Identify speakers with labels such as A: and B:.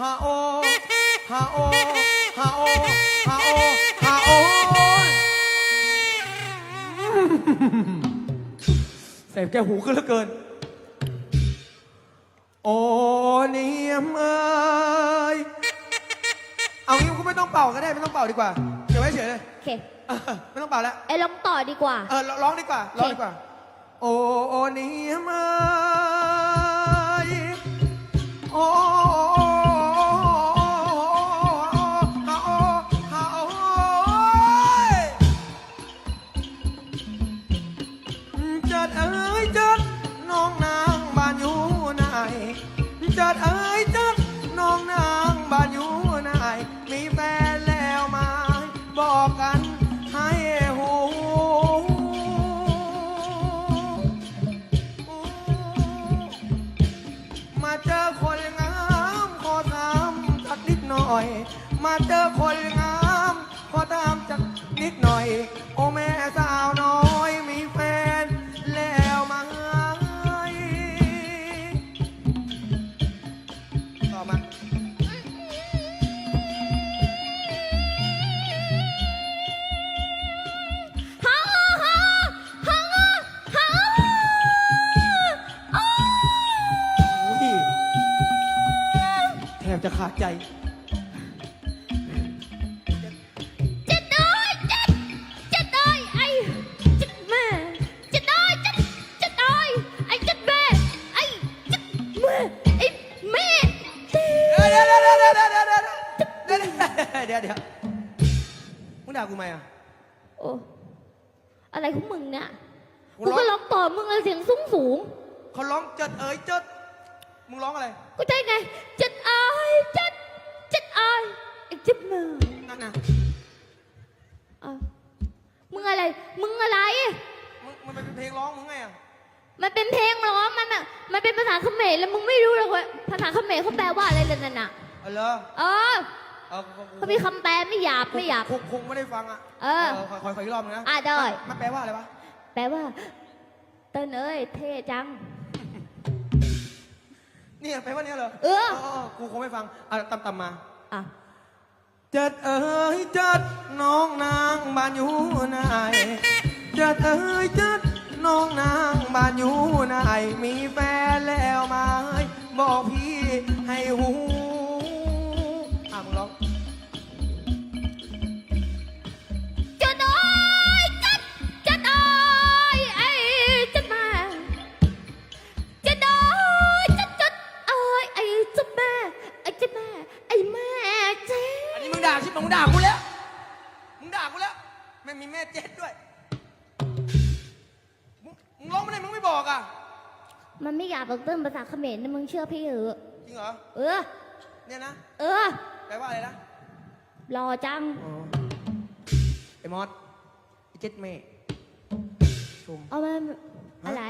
A: ฮาโอฮาโอฮาโอฮาโอฮาโอเสพแก้วหูขึ้นเหลือเกิน โอเนียมเอ้ยเอางี้กูไม่ต้องเป่าก็ได้ไม่ต้องเป่าดีกว่าเก็บไว้เฉยเลย
B: โอเค
A: เออไม่ต้องเป่าแล้ว
B: ไอ้ลองต่อดีกว่า
A: เออร้องดีกว่าร้องดีกว่า โอโอเนียมเอ้ ดเอ้ยจัดน้องนางบ้านอยู่ไหนจัดเอ้ยจัดน้องนางบ้านอยู่ไหนมีแฟนแล้วไหมบอกกันให้หูมาเจอคนงามขอถามสักนิดหน่อย มาเจอคนงามขอถามสักนิดหน่อย โอแม่สาวน้อย บจะขาดใจ
B: จะได้จะจะได้ไอ้จะแม่จะได้จะจะได้ไอ้จะแม่ไอ้จะแม่ไอ้แม่
A: เดี๋ยวเดี๋ยวเดี๋ยวเดี๋ยวเดี๋ยวเดี๋ยวเดี๋ยวเดี๋ยวเดี๋ยวเดี๋ยวมึงด่ากูไหมอะ
B: โอ้อะไรของมึงเนี่ย
A: กู
B: กู
A: ร้อง
B: ก็ร้องต่อมึงเลยเสียงสูงสูง
A: เขาร้องเจิดเอ๋ยเจิด มึงร้องอะไร
B: ๆกูใจไงจัดอายจัดจัดอายไอ้จัดแม่
A: นั่นนะ
B: อ้าวมึงอะไร มึงอะไร
A: มึงมันเป็นเพลงร้องมึงไงอะ
B: มันเป็นเพลงร้องมันอะมันเป็นภาษาเขมรแล้วมึงไม่รู้หรอกว่าภาษาเขมรเขาแปลว่าอะไรเลยนั่นน่ะ
A: เอาเหรอ
B: เออ
A: เอากู
B: เขามีคำแปลไม่หยาบไม่หยาบ
A: คงคงไม่ได้ฟังอะ
B: เออ
A: ขอขอขออีกรอบนึงนะ
B: อะได้
A: มันมันแปลว่าอะไรวะ
B: แปลว่า เติ้ลเอ้ยเท่จัง
A: เนี่ยแปลว่าเนี่ยเหรอ
B: เออ
A: กูคงไม่ฟังอะตำตำมา
B: อะ
A: จัดเอ๋ยจัดน้องนางบ้านอยู่ไหนจัดเอ๋ยจัดน้องนางบ้านอยู่ไหนมีแฟนแล้วไหมบอกพี่ให้หู อันนี้มึงด่าชิบมึงด่ากูแล้ว มึงด่ากูแล้ว ไม่มีแม่เจ็ดด้วย มึงมึงร้องไม่ได้มึงไม่บอกอะ
B: มันไม่หยาบหรอกเติ้ลภาษาเขมรนะมึงเชื่อพี่เถอะ
A: จริงเหรอ
B: เออ
A: เนี่ยนะ
B: เออ
A: แปลว่าอะไรนะ
B: รอจัง
A: อ๋อไอ้มอสไอ้เจ็ดเมย์ชม
B: เอามาอะไร